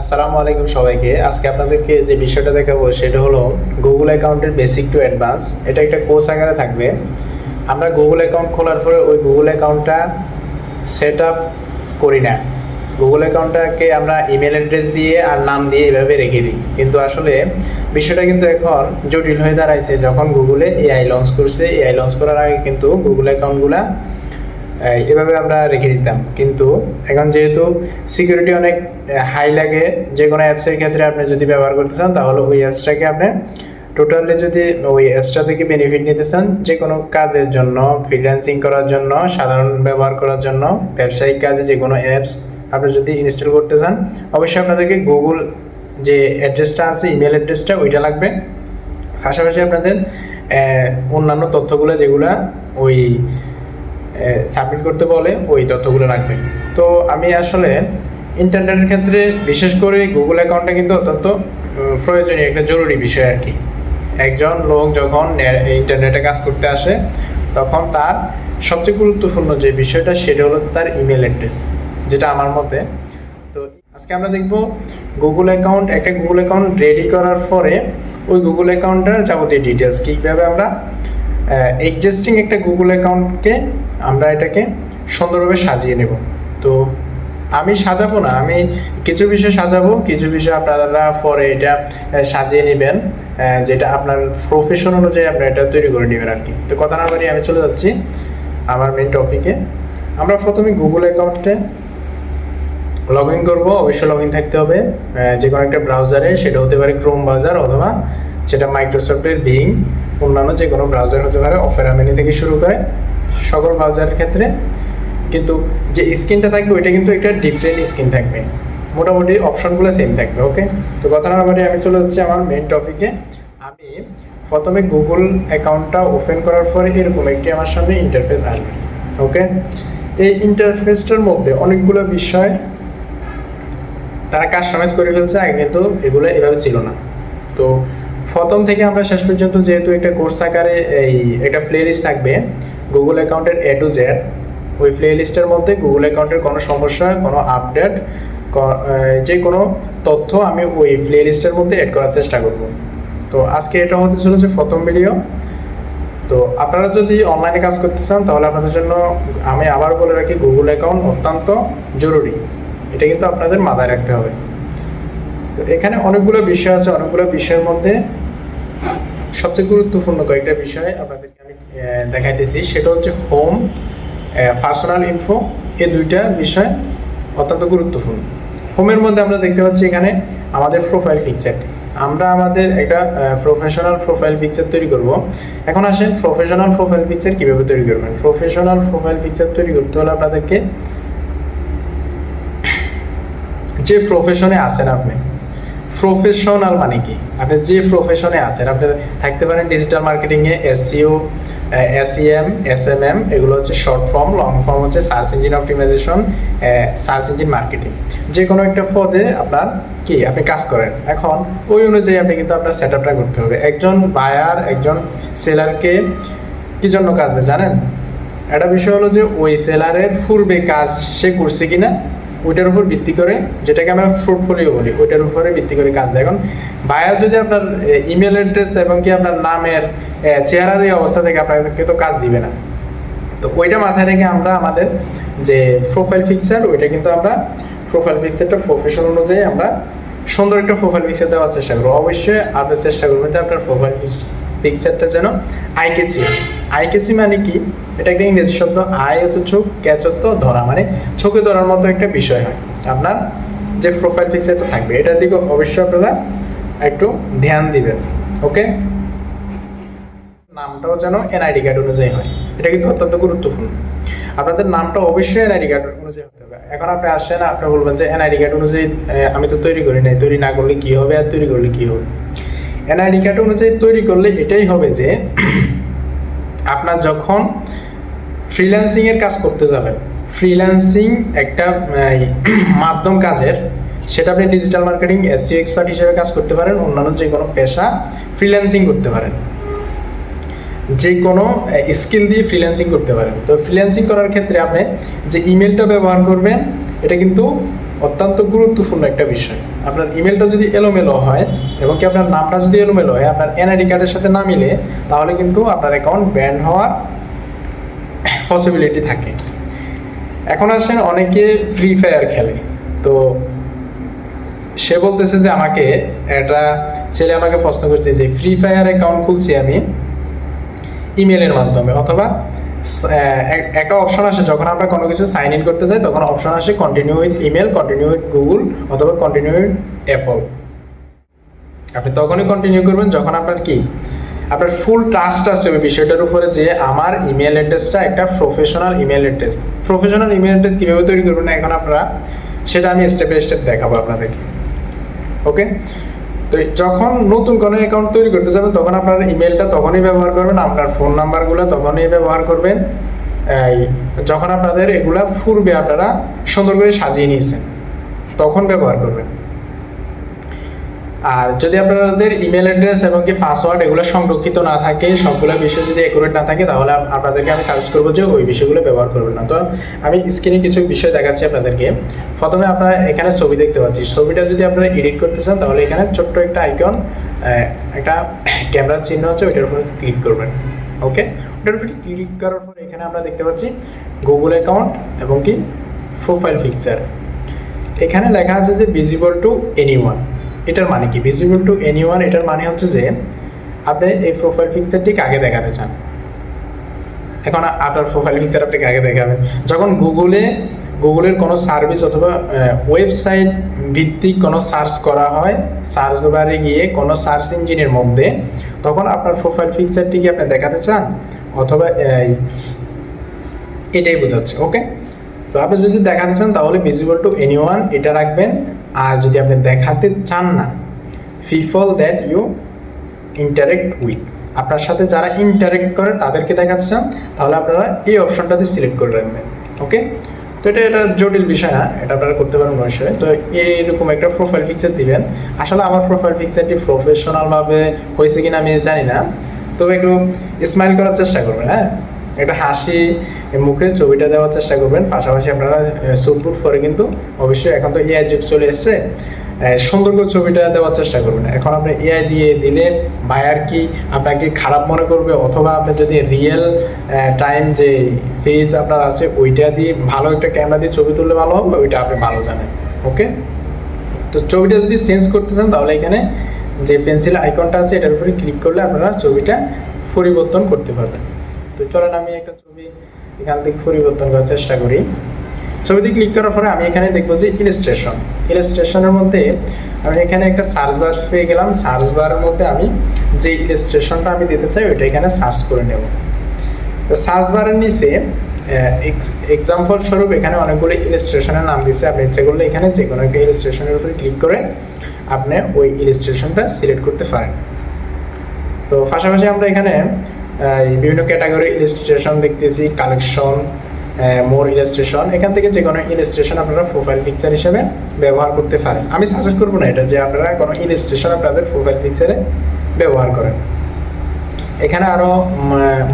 আসসালামু আলাইকুম সবাইকে। আজকে আপনাদেরকে যে বিষয়টা দেখাবো, সেটা হলো গুগল অ্যাকাউন্টের বেসিক টু অ্যাডভান্স এটা একটা কোর্স আকারে থাকবে। আমরা গুগল অ্যাকাউন্ট খোলার পরে ওই গুগল অ্যাকাউন্টটা সেট আপ করি না। গুগল অ্যাকাউন্টটাকে আমরা ইমেল অ্যাড্রেস দিয়ে আর নাম দিয়ে এভাবে রেখে দিই। কিন্তু আসলে বিষয়টা কিন্তু এখন জটিল হয়ে দাঁড়াইছে। যখন গুগলে এআই লঞ্চ করছে এআই লঞ্চ করার আগে কিন্তু গুগল অ্যাকাউন্টগুলা এভাবে আমরা রেখে দিতাম। কিন্তু এখন যেহেতু সিকিউরিটি অনেক হাই লাগে যে কোনো অ্যাপসের ক্ষেত্রে আপনি যদি ব্যবহার করতে চান, তাহলে ওই অ্যাপসটাকে আপনি টোটালি যদি ওই অ্যাপসটা থেকে বেনিফিট নিতে চান যে কোনো কাজের জন্য ফ্রিল্যান্সিং করার জন্য, সাধারণ ব্যবহার করার জন্য, ব্যবসায়িক কাজে যে কোনো অ্যাপস আপনি যদি ইনস্টল করতে চান, অবশ্যই আপনাদেরকে গুগল যে অ্যাড্রেসটা আছে ইমেল অ্যাড্রেসটা ওইটা লাগবে। পাশাপাশি আপনাদের অন্যান্য তথ্যগুলো যেগুলো ওই সাবমিট করতে বলে, ওই তথ্যগুলো রাখবে তো আমি আসলে ইন্টারনেটের ক্ষেত্রে বিশেষ করে গুগল অ্যাকাউন্টটা কিন্তু অত্যন্ত প্রয়োজনীয়, একটা জরুরি বিষয় আর কি। একজন লোক যখন ইন্টারনেটে কাজ করতে আসে, তখন তার সবচেয়ে গুরুত্বপূর্ণ যে বিষয়টা, সেটা হলো তার ইমেল অ্যাড্রেস যেটা আমার মতে। তো আজকে আমরা দেখব গুগল অ্যাকাউন্ট একটা গুগল অ্যাকাউন্ট রেডি করার পরে, ওই গুগল অ্যাকাউন্টের যাবতীয় ডিটেলস কীভাবে আমরা এক্সিস্টিং একটা গুগল অ্যাকাউন্টকে আমরা এটাকে সুন্দরভাবে সাজিয়ে নেব। তো আমি সাজাবো না, আমি কিছু বিষয় সাজাবো, কিছু বিষয় আপনারা পরে এটা সাজিয়ে নেবেন যেটা আপনার প্রফেশন অনুযায়ী আপনারা এটা তৈরি করে নেবেন আর কি। তো কথা না বাড়িয়ে আমি চলে যাচ্ছি আমার মেন টপিকে আমরা প্রথমে গুগল অ্যাকাউন্টে লগ ইন করব, অবশ্যই লগ ইন থাকতে হবে যে কোনো একটা ব্রাউজারে সেটা হতে পারে ক্রোম ব্রাউজার অথবা সেটা মাইক্রোসফটের বিং অন্যান্য যে কোনো ব্রাউজার হতে পারে অফেরা মেনি থেকে শুরু করে সকল ব্রাউজারের ক্ষেত্রে। কিন্তু যে স্ক্রিনটা থাকবে, ওইটা কিন্তু একটা ডিফারেন্ট স্ক্রিন থাকবে। মোটামুটি অপশনগুলো সেম থাকবে ওকে তো কথা না বলে আমি চলে যাচ্ছি আমার মেন টপিকে আমি প্রথমে গুগল অ্যাকাউন্টটা ওপেন করার পরে এরকম একটি আমার সামনে ইন্টারফেস আসবে ওকে এই ইন্টারফেসটার মধ্যে অনেকগুলো বিষয় তারা কাস্টমাইজ করে ফেলছে, আগে কিন্তু এগুলো এভাবে ছিল না। তো প্রথম থেকে আমরা শেষ পর্যন্ত যেহেতু একটা কোর্স আকারে এই একটা প্লে লিস্ট থাকবে গুগল অ্যাকাউন্টের এ টু জেড ওই প্লে লিস্টের মধ্যে গুগল অ্যাকাউন্টের কোনো সমস্যা, কোনো আপডেট যে কোনো তথ্য আমি ওই প্লে লিস্টের মধ্যে অ্যাড করার চেষ্টা করব। তো আজকে এটা হতে চলেছে প্রথম ভিডিও তো আপনারা যদি অনলাইনে কাজ করতে চান, তাহলে আপনাদের জন্য আমি আবার বলে রাখি গুগল অ্যাকাউন্ট অত্যন্ত জরুরি। এটা কিন্তু আপনাদের মাথায় রাখতে হবে। তো এখানে অনেকগুলো বিষয় আছে, অনেকগুলো বিষয়ের মধ্যে সবচেয়ে গুরুত্বপূর্ণ কয়েকটা বিষয় আপনাদেরকে আমি দেখাইতেছি। সেটা হচ্ছে হোম পার্সোনাল ইনফো এই দুইটা বিষয় অত্যন্ত গুরুত্বপূর্ণ। হোমের মধ্যে আমরা দেখতে পাচ্ছি এখানে আমাদের প্রোফাইল পিকচার আমরা আমাদের একটা প্রফেশনাল প্রোফাইল পিকচার তৈরি করব। এখন আসেন প্রফেশনাল প্রোফাইল পিকচার কীভাবে তৈরি করবেন? প্রফেশনাল প্রোফাইল পিকচার তৈরি করতে হলে আপনাদেরকে যে প্রফেশনে আছেন আপনি প্রফেশনাল মানে কি? আপনি যে প্রফেশনে আছেন, আপনি থাকতে পারেন ডিজিটাল মার্কেটিংয়ে এসিও এসইএম এসএমএম এগুলো হচ্ছে শর্ট ফর্ম লং ফর্ম হচ্ছে search engine optimisation search engine marketing যে কোনো একটা পদে আপনার কি, আপনি কাজ করেন। এখন ওই অনুযায়ী আপনি কিন্তু আপনার সেট আপটা করতে হবে। একজন বায়ার একজন সেলারকে কি জন্য কাজ দেয় জানেন? একটা বিষয় হলো যে ওই সেলারের পূর্বে কাজ সে করছে কিনা ওইটার উপর ভিত্তি করে যেটাকে আমরা পোর্টফোলিও বলি, ওইটার উপরে ভিত্তি করে কাজ দেখুন বায়ার যদি আপনার ইমেল অ্যাড্রেস এবং কি আপনার নামের চেহারার এই অবস্থা থেকে আপনাকে তো কাজ দিবে না। তো ওইটা মাথায় রেখে আমরা আমাদের যে প্রোফাইল পিকচার ওইটা কিন্তু আমরা প্রোফাইল পিকচারটা প্রফেশন অনুযায়ী আমরা সুন্দর একটা প্রোফাইল পিকচার দেওয়ার চেষ্টা করব। অবশ্যই আপনি চেষ্টা করবেন যে আপনার প্রোফাইল পিকচারটা যেন আইকেচি আইকেচি মানে কি? এটা একটা ইংরেজি শব্দ। আই হতো চোখ, ক্যাচ হতো ধরা। মানে চোখে ধরার মতো একটা বিষয় হয়। আপনার যে প্রোফাইল পিকচারটা থাকবে, এটার দিকে অবশ্যই আপনারা একটু ধ্যান দিবেন। ওকে নামটাও যেন এনআইডি কার্ড অনুযায়ী হয়। এটা কিন্তু অত্যন্ত গুরুত্বপূর্ণ। আপনাদের নামটা অবশ্যই এনআইডি কার্ড অনুযায়ী হতে হবে। এখন আপনি আসেন, আপনি বলবেন যে এনআইডি কার্ড অনুযায়ী আমি তো তৈরি করি নাই। তৈরি না করলে কি হবে আর তৈরি করলে কি হবে? এনআইডি কার্ড অনুযায়ী তৈরি করলে এটাই হবে যে আপনার যখন ফ্রিল্যান্সিং এর কাজ করতে যাবেন ফ্রিল্যান্সিং একটা মাধ্যম কাজের, সেটা আপনি ডিজিটাল মার্কেটিং এসিও এক্সপার্ট হিসেবে কাজ করতে পারেন, অন্যান্য যে কোনো পেশা ফ্রিল্যান্সিং করতে পারেন। যে কোনো স্কিল দিয়ে ফ্রিল্যান্সিং করতে পারেন। তো ফ্রিল্যান্সিং করার ক্ষেত্রে আপনি যে ইমেলটা ব্যবহার করবেন, এটা কিন্তু অত্যন্ত গুরুত্বপূর্ণ একটা বিষয়। আপনার ইমেলটা যদি এলোমেলো হয় এবং কি আপনার নামটা যদি এলোমেলো হয়, আপনার এনআইডি কার্ডের সাথে না মিলে, তাহলে কিন্তু আপনার অ্যাকাউন্ট ব্যান হওয়ার পসিবিলিটি থাকে। এখন আসেন অনেকে ফ্রি ফায়ার খেলে। তো সে বলতেছে যে আমাকে, একটা ছেলে আমাকে প্রশ্ন করছে যে ফ্রি ফায়ার অ্যাকাউন্ট খুলছি আমি ইমেলের মাধ্যমে অথবা একটা অপশন আসে, যখন আমরা কোনো কিছু সাইন ইন করতে চাই, তখন অপশন আসে continue with email continue with Google অথবা কন্টিনিউ উইথ অ্যাপল আপনি তখনই কন্টিনিউ করবেন, যখন আপনার কি? আপনার ফুল ট্রাস্ট আছে ওই বিষয়টার উপরে যে আমার ইমেল অ্যাড্রেসটা একটা professional email address professional email address কীভাবে তৈরি করবেন এখন আপনারা, সেটা আমি স্টেপ স্টেপ দেখাবো আপনাদেরকে। ওকে তো যখন নতুন কোনো অ্যাকাউন্ট তৈরি করতে যাবেন, তখন আপনার ইমেলটা তখনই ব্যবহার করবেন, আপনার ফোন নাম্বারগুলো তখনই ব্যবহার করবেন। যখন আপনাদের এগুলা পূর্বে আপনারা সুন্দর করে সাজিয়ে নিয়েছেন, তখন ব্যবহার করবেন। আর যদি আপনাদের ইমেল অ্যাড্রেস এবং কি পাসওয়ার্ড এগুলো সংরক্ষিত না থাকে, সবগুলো বিষয় যদি একুরেট না থাকে, তাহলে আপনাদেরকে আমি সাজেস্ট করব যে ওই বিষয়গুলো ব্যবহার করবেন না। তো আমি স্ক্রিনে কিছু বিষয় দেখাচ্ছি আপনাদেরকে। প্রথমে আপনারা এখানে ছবি দেখতে পাচ্ছি। ছবিটা যদি আপনারা এডিট করতে চান, তাহলে এখানে ছোট্ট একটা আইকন একটা ক্যামেরার চিহ্ন আছে, ওইটার উপরে ক্লিক করবেন। ওকে ওটার উপরে ক্লিক করার পর এখানে আমরা দেখতে পাচ্ছি গুগল অ্যাকাউন্ট এবং কি প্রোফাইল পিকচার এখানে লেখা আছে যে ভিজিবল টু এনিওয়ান এটার মানে কি? ভিজিবল টু এনি ওয়ান এটার মানে হচ্ছে যে আপনি এই প্রোফাইল পিকচারটি কাকে দেখাতে চান। এখন আপনার প্রোফাইল পিকচার আপনি কাকে দেখাবেন? যখন গুগলে গুগলের কোনো সার্ভিস অথবা ওয়েবসাইট ভিত্তিক কোনো সার্চ করা হয় সার্চ বারে গিয়ে কোনো সার্চ ইঞ্জিনের মধ্যে, তখন আপনার প্রোফাইল পিকচারটি কি আপনি দেখাতে চান অথবা এটাই বোঝাচ্ছে ওকে তো আপনি যদি দেখাতে চান তাহলে ভিজিবল টু এনি ওয়ান এটা রাখবেন। আর যদি আপনি দেখাতে চান না people that you interact with আপনার সাথে যারা ইন্টারেক্ট করে, তাদেরকে দেখাতে চান, তাহলে আপনারা এই অপশনটাতে সিলেক্ট করে রাখবেন ওকে তো এটা এটা জটিল বিষয় না, এটা আপনারা করতে পারেন অবশ্যই। তো এইরকম একটা প্রোফাইল পিকচার দিবেন। আসলে আমার প্রোফাইল পিকচারটি প্রফেশনালভাবে হয়েছে কিনা আমি জানি না। তবে একটু স্মাইল করার চেষ্টা করবেন হ্যাঁ? একটা হাসি মুখে ছবিটা দেওয়ার চেষ্টা করবেন। পাশাপাশি আপনারা সুটবুট পরে কিন্তু অবশ্যই এখন তো এআই যুগ চলে এসছে সুন্দর করে ছবিটা দেওয়ার চেষ্টা করবেন। এখন আপনি এআই দিয়ে দিলে বায়ার কি আপনাকে খারাপ মনে করবে? অথবা আপনি যদি রিয়েল টাইম যে ফেজ আপনার আছে, ওইটা দিয়ে ভালো একটা ক্যামেরা দিয়ে ছবি তুললে ভালো হবে, ওইটা আপনি ভালো জানেন। ওকে তো ছবিটা যদি চেঞ্জ করতে চান, তাহলে এখানে যে পেন্সিল আইকনটা আছে, এটার উপরে ক্লিক করলে আপনারা ছবিটা পরিবর্তন করতে পারবেন। তো চলেন আমি একটা ছবি এখান থেকে পরিবর্তন করার চেষ্টা করি। ছবিতে ক্লিক করার পরে আমি এখানে দেখব যে ইলাস্ট্রেশন ইলাস্ট্রেশনের মধ্যে আমি এখানে একটা সার্চ বার পেয়ে গেলাম। সার্চ বারের মধ্যে আমি যে ইলাস্ট্রেশনটা আমি দিতে চাই, ওইটা এখানে সার্চ করে নেব। তো সার্চ বারের নিচে এক্সাম্পল স্বরূপ এখানে অনেকগুলো ইলাস্ট্রেশনের নাম দিচ্ছে আপনি ইচ্ছে করলে এখানে যে কোনো একটা ইলাস্ট্রেশনের উপরে ক্লিক করে আপনি ওই ইলাস্ট্রেশনটা সিলেক্ট করতে পারেন। তো পাশাপাশি আমরা এখানে বিভিন্ন ক্যাটাগরি ইলাস্ট্রেশন দেখতেছি কালেকশন মোর ইলাস্ট্রেশন এখান থেকে যে কোনো ইলাস্ট্রেশন আপনারা প্রোফাইল পিকচার হিসেবে ব্যবহার করতে পারেন। আমি সাজেস্ট করব না এটা, যে আপনারা কোনো ইলাস্ট্রেশন আপনাদের প্রোফাইল পিকচারে ব্যবহার করেন। এখানে আরও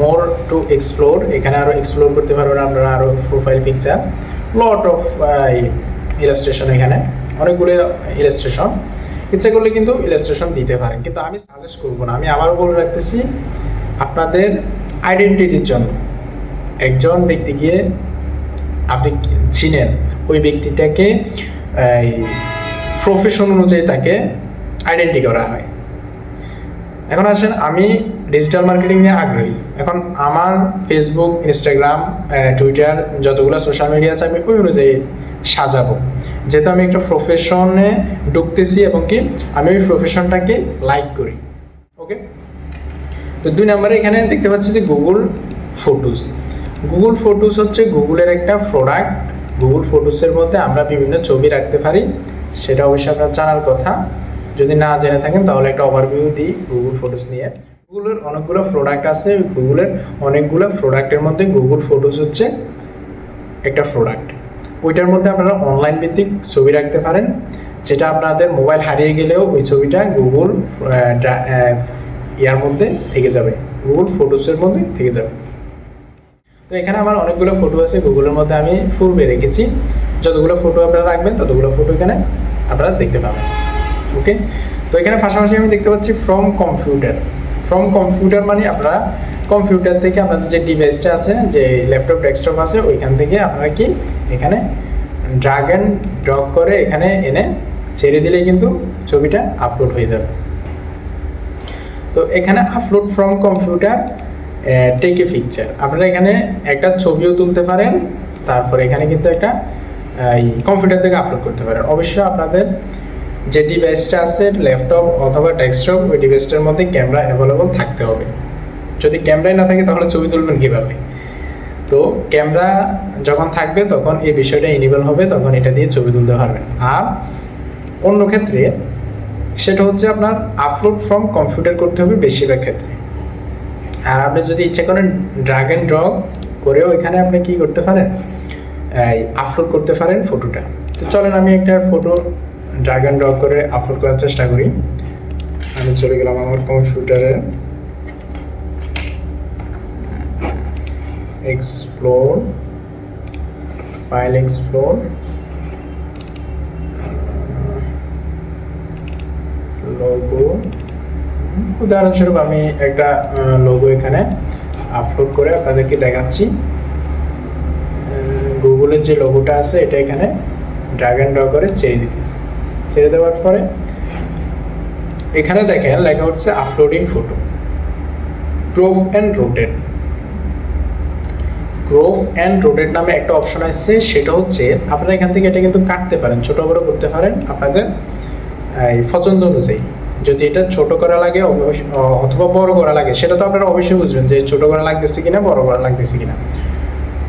মোর টু এক্সপ্লোর এখানে আরও এক্সপ্লোর করতে পারবেন আপনারা আরও profile picture lot of illustration এখানে, অনেকগুলো ইলাস্ট্রেশন ইচ্ছে করলে কিন্তু ইলাস্ট্রেশন দিতে পারেন। কিন্তু আমি সাজেস্ট করব না, আমি আবারও বলে রাখতেছি আপনাদের আইডেন্টিটির জন্য। একজন ব্যক্তিকে আপনি চিনেন, ওই ব্যক্তিটাকে প্রফেশন অনুযায়ী তাকে আইডেন্টি করা হয়। এখন আসেন, আমি ডিজিটাল মার্কেটিং নিয়ে আগ্রহী। এখন আমার ফেসবুক ইনস্টাগ্রাম টুইটার যতগুলো সোশ্যাল মিডিয়া আছে, আমি ওই অনুযায়ী সাজাবো। যেহেতু আমি একটা প্রফেশনে ঢুকতেছি এবং কি, আমি ওই প্রফেশনটাকে লাইক করি। ওকে তো দুই নম্বরে এখানে দেখতে পাচ্ছি যে গুগল ফটোস গুগল ফটোস হচ্ছে গুগলের একটা প্রোডাক্ট গুগল ফটোসের মধ্যে আমরা বিভিন্ন ছবি রাখতে পারি, সেটা অবশ্যই আপনার জানার কথা। যদি না জেনে থাকেন, তাহলে একটা ওভারভিউ দিই গুগল ফটোস নিয়ে। গুগলের অনেকগুলো প্রোডাক্ট আছে গুগলের অনেকগুলো প্রোডাক্টের মধ্যে গুগল ফটোস হচ্ছে একটা প্রোডাক্ট ওইটার মধ্যে আপনারা অনলাইন ভিত্তিক ছবি রাখতে পারেন, যেটা আপনাদের মোবাইল হারিয়ে গেলেও ওই ছবিটা গুগল ইয়ার মধ্যে থেকে যাবে। গুগল ফটোসের মধ্যে থেকে যাবে। তো এখানে আমার অনেকগুলো ফটো আছে গুগলের মধ্যে আমি পূর্বে রেখেছি। যতগুলো ফটো আপনারা রাখবেন, ততগুলো ফটো এখানে আপনারা দেখতে পাবেন। ওকে তো এখানে পাশাপাশি আমি দেখতে পাচ্ছি ফ্রম কম্পিউটার ফ্রম কম্পিউটার মানে আপনারা কম্পিউটার থেকে আপনাদের যে ডিভাইসটা আছে, যে ল্যাপটপ ডেস্কটপ আছে, ওইখান থেকে আপনারা কি এখানে ড্রাগ অ্যান্ড ড্রপ করে এখানে এনে ছেড়ে দিলেই কিন্তু ছবিটা আপলোড হয়ে যাবে। তো এখানে upload from computer take a picture আপনারা এখানে একটা ছবিও তুলতে পারেন, তারপর এখানে কিন্তু একটা কম্পিউটার থেকে আপলোড করতে পারেন। অবশ্যই আপনাদের যে ডিভাইসটা আছে ল্যাপটপ অথবা ডেস্কটপ ওই ডিভাইসটার মধ্যে ক্যামেরা অ্যাভেলেবল থাকতে হবে। যদি ক্যামেরাই না থাকে, তাহলে ছবি তুলবেন কীভাবে? তো ক্যামেরা যখন থাকবে, তখন এই বিষয়টা ইনেবল হবে, তখন এটা দিয়ে ছবি তুলতে পারবেন। আর অন্য ক্ষেত্রে সেটা হচ্ছে আপনার আপলোড ফ্রম কম্পিউটার করতে হবে বেশিরভাগ ক্ষেত্রে। আর আপনি যদি ইচ্ছা করেন ড্রাগ অ্যান্ড ড্রপ করেও এখানে আপনি কি করতে পারেন? আপলোড করতে পারেন ফটোটা তো চলেন আমি একটা ফটো ড্রাগ অ্যান্ড ড্রপ করে আপলোড করার চেষ্টা করি। আমি চলে গেলাম আমার কম্পিউটারে এক্সপ্লোর ফাইল এক্সপ্লোর লোগো উদাহরণস্বরূপ আমি একটা লোগো এখানে আপলোড করে আপনাদেরকে দেখাচ্ছি। গুগলের যে লোগোটা আছে, এটা এখানে ড্রাগ অ্যান্ড ড্র করে ছেড়ে দিতেছি। ছেড়ে দেওয়ার পরে এখানে দেখেন, লেখা হচ্ছে uploading photo crop and rotate crop and rotate নামে একটা অপশন আসছে সেটা হচ্ছে আপনারা এখান থেকে এটা কিন্তু কাটতে পারেন, ছোট বড় করতে পারেন। আপনাদের পছন্দ অনুযায়ী। যদি এটা ছোট করা লাগে অথবা বড় করা লাগে, সেটা তো আপনারা অবশ্যই বুঝবেন যে ছোট করা লাগতেছে কিনা, বড় করা লাগতেছে কিনা।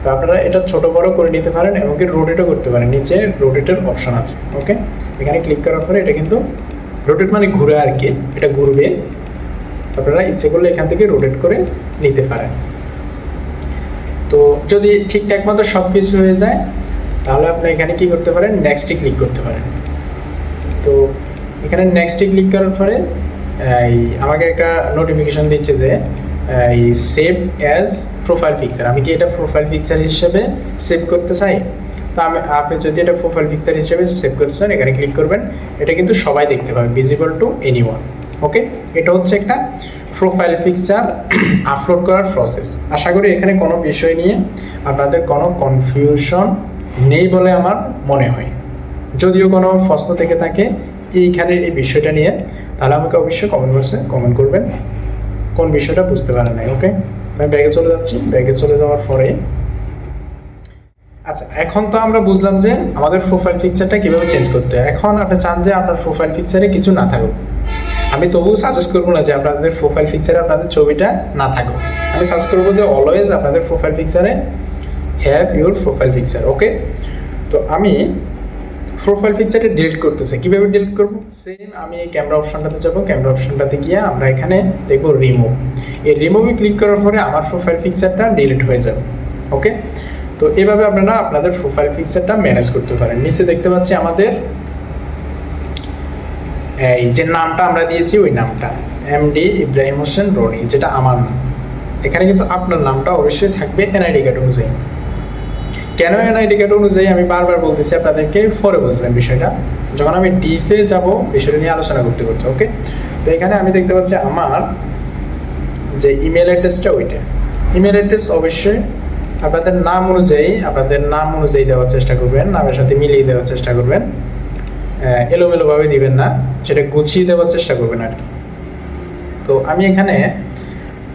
তো আপনারা এটা ছোট বড় করে নিতে পারেন এবং কি রোটেটও করতে পারেন। নিচে রোটেটের অপশন আছে ওকে এখানে ক্লিক করার পরে এটা কিন্তু রোটেট মানে ঘুরে আর কি, এটা ঘুরবে। আপনারা ইচ্ছে করলে এখান থেকে রোটেট করে নিতে পারেন। তো যদি ঠিকঠাক মতো সব কিছু হয়ে যায়, তাহলে আপনি এখানে কি করতে পারেন? নেক্সটে ক্লিক করতে পারেন। তো এখানে নেক্সটে ক্লিক করার পরে, এই আমাকে একটা নোটিফিকেশন দিচ্ছে যে, এই সেভ অ্যাজ প্রোফাইল পিকচার আমি কি এটা প্রোফাইল পিকচার হিসেবে সেভ করতে চাই? তো আপনি যদি এটা প্রোফাইল পিকচার হিসেবে সেভ করতে চান, এখানে ক্লিক করবেন। এটা কিন্তু সবাই দেখতে পাবে visible to anyone okay এটা হচ্ছে একটা প্রোফাইল পিকচার আপলোড করার প্রসেস আশা করি এখানে কোনো বিষয় নিয়ে আপনাদের কোনো কনফিউশন নেই বলে আমার মনে হয়। যদিও কোনো প্রশ্ন থেকে থাকে এইখানের এই বিষয়টা নিয়ে, তাহলে আমাকে অবশ্যই কমেন্ট বক্সে কমেন্ট করবেন। কোন বিষয়টা বুঝতে পারেন নাই ওকে আমি ব্যাগে চলে যাচ্ছি ব্যাগে চলে যাওয়ার পরে আচ্ছা এখন তো আমরা বুঝলাম যে আমাদের প্রোফাইল পিকচারটা কীভাবে চেঞ্জ করতে হয়। এখন আপনি চান যে আপনার প্রোফাইল পিকচারে কিছু না থাকুক। আমি তবুও সাজেস্ট করব না যে আপনাদের প্রোফাইল পিকচারে আপনাদের ছবিটা না থাকুক। আমি সাজেস্ট করব যে অলওয়েজ আপনাদের profile পিকচারে have your profile picture okay তো আমি প্রোফাইল পিকচারটা ডিলিট করতেছে। কীভাবে ডিলিট করব? সেম আমি এই ক্যামেরা অপশনটাতে যাব। ক্যামেরা অপশনটাতে গিয়ে আমরা এখানে দেখব রিমুভ এই রিমুভে ক্লিক করার পরে আমার প্রোফাইল পিকচারটা ডিলিট হয়ে যাবে। ওকে তো এভাবে আপনারা আপনাদের প্রোফাইল পিকচারটা ম্যানেজ করতে পারেন। নিচে দেখতে পাচ্ছি আমাদের এই যে নামটা আমরা দিয়েছি, ওই নামটা। এমডি ইব্রাহিম হোসেন রনি যেটা আমার নাম। এখানে কিন্তু আপনার নামটা অবশ্যই থাকবে এনআইডি কার্ড অনুযায়ী। কেন এনআইডি কার্ড অনুযায়ী আমি বারবার বলতেছি, আপনাদেরকে পরে বুঝবেন বিষয়টা। যখন আমি ডিফে যাব, বিষয়টা নিয়ে আলোচনা করতে করতে ওকে তো এখানে আমি দেখতে পাচ্ছি আমার যে ইমেল অ্যাড্রেসটা ওইটা। ইমেল অ্যাড্রেস অবশ্যই আপনাদের নাম অনুযায়ী, আপনাদের নাম অনুযায়ী দেওয়ার চেষ্টা করবেন, নামের সাথে মিলিয়ে দেওয়ার চেষ্টা করবেন। এলোমেলোভাবে দিবেন না, সেটা গুছিয়ে দেওয়ার চেষ্টা করবেন আর কি। তো আমি এখানে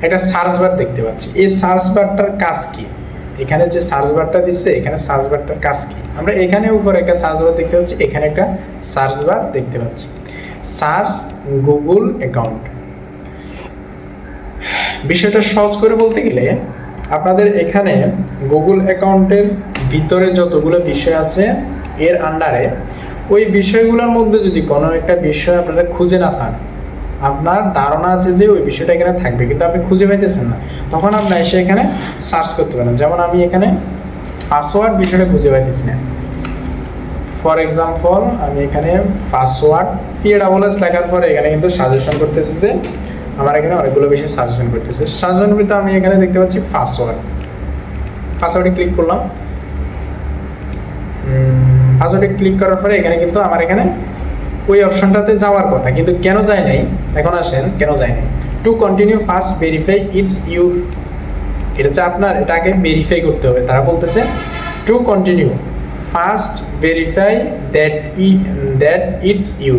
একটা সার্চ বার দেখতে পাচ্ছি। এই সার্চ বারটার কাজ কি? এখানে যে সার্চ বারটা দিচ্ছে এখানে সার্চ বারটার কাজ কি? আমরা এখানে উপরে একটা সার্চ বার দেখতে পাচ্ছি, এখানে একটা সার্চ বার দেখতে পাচ্ছি। সার্চ গুগল অ্যাকাউন্ট বিষয়টা সহজ করে বলতে গেলে, আপনাদের এখানে গুগল অ্যাকাউন্টের ভিতরে যতগুলো বিষয় আছে, এর আন্ডারে ওই বিষয়গুলোর মধ্যে যদি কোনো একটা বিষয় আপনারা খুঁজে না পান আপনার ধারণা আছে যে ওই বিষয়টা এখানে থাকবে, কিন্তু আপনি খুঁজে পাইতেছেন না। তখন আপনি এসে এখানে সার্চ করতে পারেন। যেমন আমি এখানে পাসওয়ার্ড বিষয়টা খুঁজে পাইতেছি না। ফর এক্সাম্পল আমি এখানে পাসওয়ার্ড পিএ ডাবল এস লেখার পরে এখানে কিন্তু সাজেশন করতেছি যে আমার এখানে অনেকগুলো বিষয় সাজেশন করতেছে। সাজেশন বলতে আমি এখানে দেখতে পাচ্ছি পাসওয়ার্ড পাসওয়ার্ডে ক্লিক করলাম। পাসওয়ার্ডে ক্লিক করার পরে এখানে কিন্তু আমার এখানে ওই অপশনটাতে যাওয়ার কথা, কিন্তু কেন যায় নাই? এখন আসেন, কেন যায় নাই? To continue first verify it's you এটা হচ্ছে আপনার এটাকে ভেরিফাই করতে হবে। তারা বলতেছে to continue first verify that E that it's you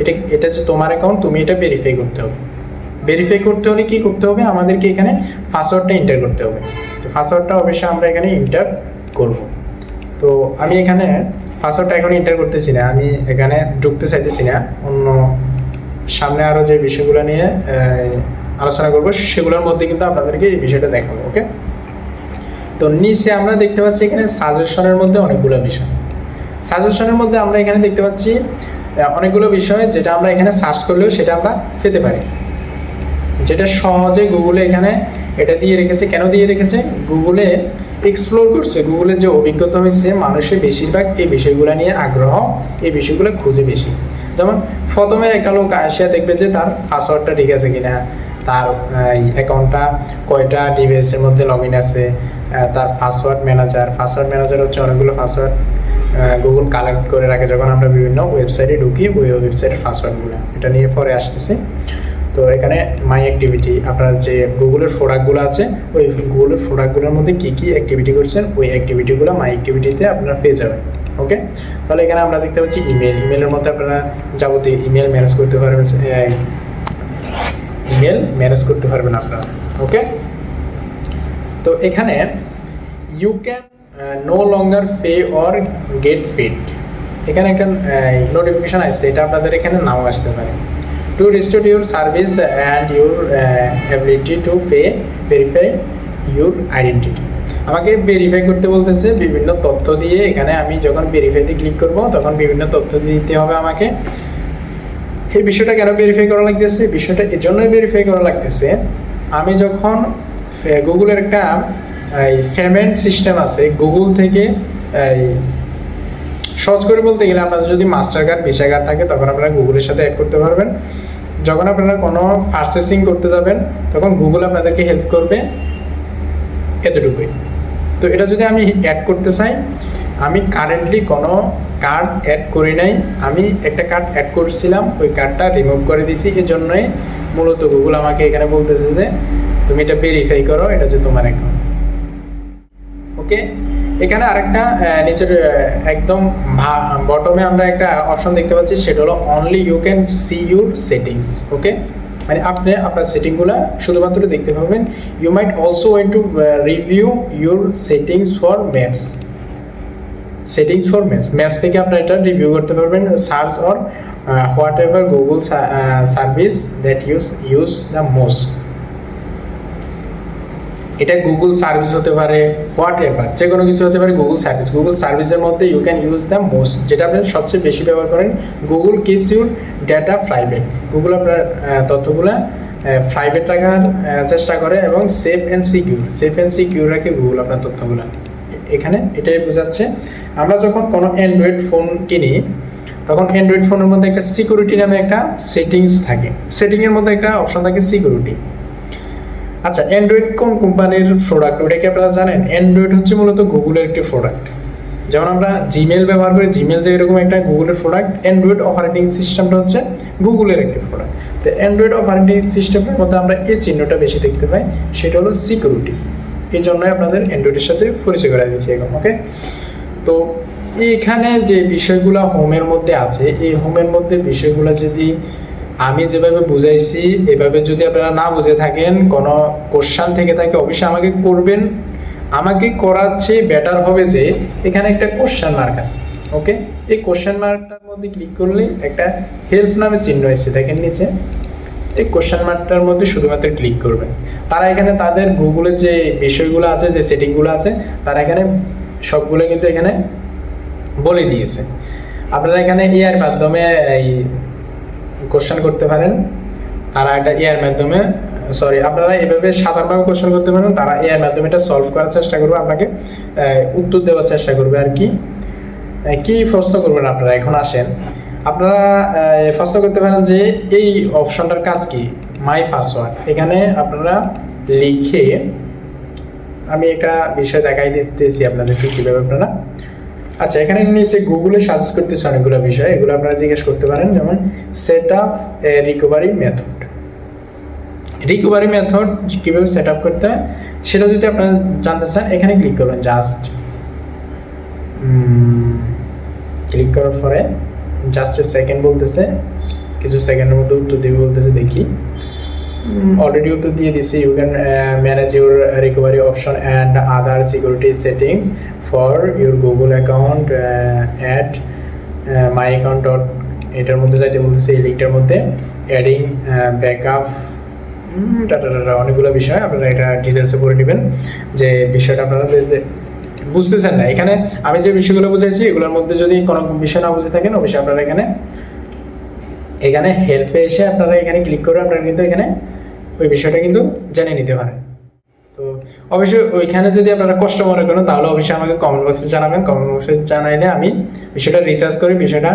এটা এটা যে তোমার অ্যাকাউন্ট তুমি এটা ভেরিফাই করতে হবে। ভেরিফাই করতে হলে কি করতে হবে? আমাদেরকে এখানে পাসওয়ার্ডটা এন্টার করতে হবে। তো পাসওয়ার্ডটা অবশ্যই আমরা এখানে এন্টার করব। তো আমি এখানে পাসওয়ার্ডটা এখন এন্টার করতেছি না, আমি এখানে ঢুকতে চাইতেছি না। অন্য সামনে আরও যে বিষয়গুলো নিয়ে আলোচনা করব, সেগুলোর মধ্যে কিন্তু আপনাদেরকে এই বিষয়টা দেখাবো, ওকে? তো নিচে আমরা দেখতে পাচ্ছি এখানে সাজেশনের মধ্যে অনেকগুলো বিষয়। সাজেশনের মধ্যে আমরা এখানে দেখতে পাচ্ছি অনেকগুলো বিষয় যেটা আমরা এখানে সার্চ করলেও সেটা আমরা পেতে পারি। যেটা সহজে গুগলে এখানে এটা দিয়ে রেখেছে, কেন দিয়ে রেখেছে? গুগলে এক্সপ্লোর করছে। গুগলের যে অভিজ্ঞতা হয়েছে, মানুষের বেশিরভাগ এই বিষয়গুলো নিয়ে আগ্রহ, এই বিষয়গুলো খুঁজে বেশি। যেমন, প্রথমে একটা লোক আসিয়া দেখবে যে তার পাসওয়ার্ডটা ঠিক আছে কিনা, তার অ্যাকাউন্টটা কয়টা ডিভাইসের মধ্যে লগ ইন আছে তার পাসওয়ার্ড ম্যানেজার পাসওয়ার্ড ম্যানেজার হচ্ছে অনেকগুলো পাসওয়ার্ড গুগল কালেক্ট করে রাখে যখন আমরা বিভিন্ন ওয়েবসাইটে ঢুকি, ওই ওয়েবসাইটের পাসওয়ার্ডগুলো এটা নিয়ে পরে আসতেছে। তো এখানে মাই অ্যাক্টিভিটি আপনার যে গুগলের প্রোডাক্টগুলো আছে, ওই গুগলের প্রোডাক্টগুলোর মধ্যে কী কী অ্যাক্টিভিটি করছেন, ওই অ্যাক্টিভিটিগুলো মাই অ্যাক্টিভিটিতে আপনারা পেয়ে যাবেন ওকে তাহলে এখানে আমরা দেখতে পাচ্ছি ইমেল ইমেলের মধ্যে আপনারা যাবতীয় ইমেল ম্যানেজ করতে পারবেন ইমেল ম্যানেজ করতে পারবেন আপনারা ওকে তো এখানে you can no longer pay or get fit এখানে একটা নোটিফিকেশন আসছে, এটা আপনাদের এখানে নাও আসতে পারে to restore your service and your ability to pay verify your identity আমাকে ভেরিফাই করতে বলতেছে, বিভিন্ন তথ্য দিয়ে। এখানে আমি যখন ভেরিফাইতে ক্লিক করব, তখন বিভিন্ন তথ্য দিতে হবে আমাকে। এই বিষয়টা কেন ভেরিফাই করা লাগতেছে? বিষয়টা এই জন্যই ভেরিফাই করা লাগতেছে। আমি যখন গুগলের একটা এই পেমেন্ট সিস্টেম আছে গুগল থেকে, এই সহজ করে বলতে গেলে আপনাদের যদি মাস্টার কার্ড ভিসা কার্ড থাকে, তখন আপনারা গুগলের সাথে অ্যাড করতে পারবেন। যখন আপনারা কোনো পারচেসিং করতে যাবেন, তখন গুগল আপনাদেরকে হেল্প করবে এতটুকুই। তো এটা যদি আমি অ্যাড করতে চাই, আমি কারেন্টলি কোনো কার্ড অ্যাড করি নাই। আমি একটা কার্ড অ্যাড করছিলাম, ওই কার্ডটা রিমুভ করে দিছি। এই জন্যই মূলত গুগল আমাকে এখানে বলতেছে যে, তুমি এটা ভেরিফাই করো, এটা হচ্ছে তোমার অ্যাকাউন্ট ওকে এখানে আরেকটা নিচের একদম বটমে আমরা একটা অপশন দেখতে পাচ্ছি, সেটা হলো only you can see your settings okay মানে আপনি আপনার সেটিংগুলো শুধুমাত্র দেখতে পাবেন। You might also want to review your settings for maps settings for maps maps থেকে আপনারা এটা রিভিউ করতে পারবেন search or whatever Google service that use use the most এটা গুগল সার্ভিস হতে পারে হোয়াট এভার যে কোনো কিছু হতে পারে গুগল সার্ভিস গুগল সার্ভিসের মধ্যে you can use the most যেটা আপনি সবচেয়ে বেশি ব্যবহার করেন Google keeps your data private Google আপনার তথ্যগুলো প্রাইভেট রাখার চেষ্টা করে এবং safe and secure safe and secure রাখে গুগল আপনার তথ্যগুলো। এখানে এটাই বোঝাচ্ছে। আমরা যখন কোনো অ্যান্ড্রয়েড ফোন কিনি, তখন অ্যান্ড্রয়েড ফোনের মধ্যে একটা সিকিউরিটি নামে একটা সেটিংস থাকে। সেটিংয়ের মধ্যে একটা অপশন থাকে সিকিউরিটি আচ্ছা অ্যান্ড্রয়েড কোন কোম্পানির প্রোডাক্ট ওটা কি আপনারা জানেন? অ্যান্ড্রয়েড হচ্ছে মূলত গুগলের একটি প্রোডাক্ট যেমন আমরা জিমেল ব্যবহার করি জিমেল যে এরকম একটা গুগলের প্রোডাক্ট অ্যান্ড্রয়েড অপারেটিং সিস্টেমটা হচ্ছে গুগলের একটি প্রোডাক্ট তো অ্যান্ড্রয়েড অপারেটিং সিস্টেমের মধ্যে আমরা এই চিহ্নটা বেশি দেখতে পাই, সেটা হলো সিকিউরিটি এই জন্যই আপনাদের অ্যান্ড্রয়েডের সাথে পরিচয় করা দিচ্ছি এখন ওকে তো এখানে যে বিষয়গুলো হোমের মধ্যে আছে, এই হোমের মধ্যে বিষয়গুলো যদি আমি যেভাবে বুঝাইছি, এভাবে যদি আপনারা না বুঝে থাকেন, কোনো কোশ্চান থেকে থাকে, অবশ্যই আমাকে করবেন। আমাকে করার চেয়ে বেটার হবে যে, এখানে একটা কোশ্চান মার্ক আছে ওকে এই কোশ্চান মার্কটার মধ্যে ক্লিক করলে একটা হেল্প নামে চিহ্ন এসেছে, দেখেন নিচে। এই কোশ্চেন মার্কটার মধ্যে শুধুমাত্র ক্লিক করবেন। তারা এখানে তাদের গুগলের যে বিষয়গুলো আছে, যে সেটিংগুলো আছে, তারা এখানে সবগুলো কিন্তু এখানে বলে দিয়েছে। আপনারা এখানে এআর মাধ্যমে এই কোশ্চেন করতে পারেন। তারা এটা এআর মাধ্যমে সরি আপনারা এভাবে সাধারণভাবে কোশ্চেন করতে পারেন, তারা এআর মাধ্যমে এটা সলভ করার চেষ্টা করবে, আপনাকে উত্তর দেওয়ার চেষ্টা করবে আর কি। কি প্রশ্ন করবেন আপনারা? এখন আসেন। আপনারা প্রশ্ন করতে পারেন যে এই অপশনটার কাজ কি? মাই পাসওয়ার্ড এখানে আপনারা লিখে আমি একটা বিষয় দেখাই দিতেছি আপনাদেরকে কীভাবে আপনারা আচ্ছা এখানে নিচে গুগলে সার্চ করতেছে অনেকগুলো বিষয়, এগুলো আপনারা জিজ্ঞেস করতে পারেন, যেমন set up recovery method recovery method কীভাবে সেট আপ করতে হয়, সেটা যদি আপনারা জানতে চান, এখানে ক্লিক করবেন জাস্ট ক্লিক করার পরে জাস্ট সেকেন্ড বলতেছে, কিছু সেকেন্ডের মধ্যে উত্তর দিবে বলতেছে, দেখি। অলরেডি উত্তর দিয়ে দিছি you can manage your recovery option and other security settings for your Google account at my account dot এটার মধ্যে যাইতে বলতেছে, এই লিঙ্কটার মধ্যে অ্যাডিং ব্যাকআপ টাটা টাটা অনেকগুলো বিষয়, আপনারা এটা ডিটেলসে পড়ে নেবেন, যে বিষয়টা আপনারা বুঝতেছেন না। এখানে আমি যে বিষয়গুলো বুঝাইছি, এগুলোর মধ্যে যদি কোনো বিষয় না বুঝে থাকেন, অবশ্যই আপনারা এখানে এখানে হেল্পে এসে আপনারা এখানে ক্লিক করে আপনারা কিন্তু এখানে ওই বিষয়টা কিন্তু জেনে নিতে পারেন। তো অবশ্যই ওইখানে যদি আপনারা কষ্ট মনে করেন, তাহলে অবশ্যই আমাকে কমেন্ট বক্সে জানাবেন। কমেন্ট বক্সে জানাইলে আমি বিষয়টা রিসার্চ করে, বিষয়টা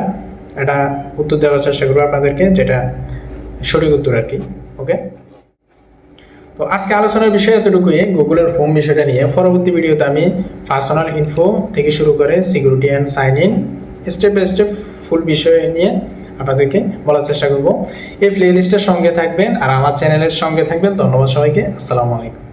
একটা উত্তর দেওয়ার চেষ্টা করব আপনাদেরকে, যেটা সঠিক উত্তর আর কি ওকে তো আজকে আলোচনার বিষয় এতটুকুই গুগলের হোম বিষয়টা নিয়ে। পরবর্তী ভিডিওতে আমি পার্সোনাল ইনফো থেকে শুরু করে security and sign in step by step full বিষয় নিয়ে আপনাদেরকে বলার চেষ্টা করব। এই প্লে লিস্টের সঙ্গে থাকবেন আর আমার চ্যানেলের সঙ্গে থাকবেন। ধন্যবাদ সবাইকে। আসসালামু আলাইকুম।